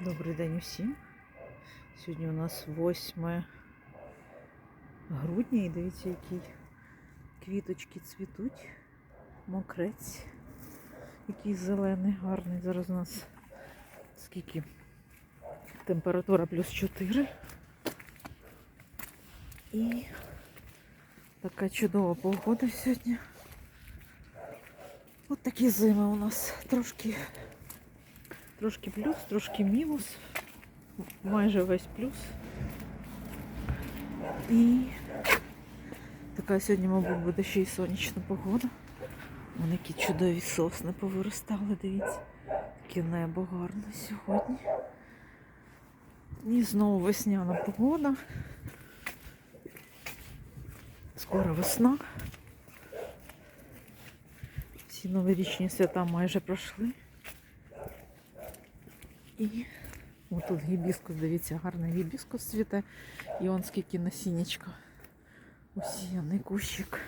Добрий день усім. Сьогодні у нас 8 грудня і дивіться, які квіточки цвітуть. Мокрець. Який зелений, гарний. Зараз у нас скільки? Температура плюс 4. І така чудова погода сьогодні. От такі зими у нас трошки Трошки плюс, трошки мінус. Майже весь плюс. І така сьогодні, мабуть, буде ще й сонячна погода. Вон які чудові сосни повиростали, дивіться. Таке небо гарне сьогодні. І знову весняна погода. Скоро весна. Всі новорічні свята майже пройшли. І отут гібіскус, дивіться, гарний гібіскус цвіте. І он скільки насіннячка. Усіяний кущик.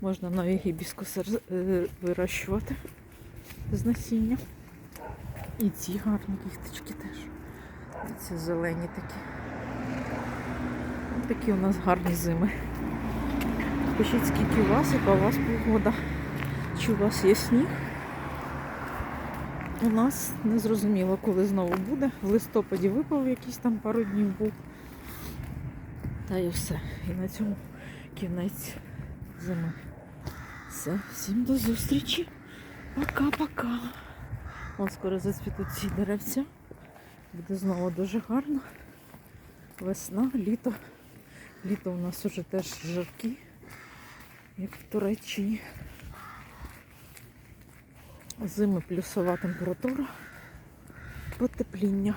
Можна нові гібіскуси е, вирощувати з насіння. І ці гарні кісточки теж. Ці зелені такі. Ось такі у нас гарні зими. Пишіть, скільки у вас, яка у вас погода. Чи у вас є сніг? У нас не зрозуміло, коли знову буде. В листопаді випав якийсь там пару днів був. Та і все. І на цьому кінець зими. Все, всім до зустрічі. Пока-пока. Вон скоро зацвітуть ці деревця. Буде знову дуже гарно. Весна, літо. Літо у нас уже теж жаркі, як в Туреччині. Зими плюсова температура, потепління.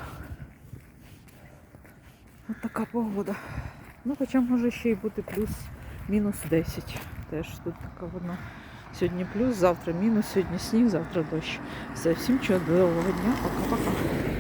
Ось така погода. Ну, хоча може ще й бути плюс мінус 10. Теж тут така вона. Сьогодні плюс, завтра мінус, сьогодні сніг, завтра дощ. Все, всім чудового дня, пока-пока.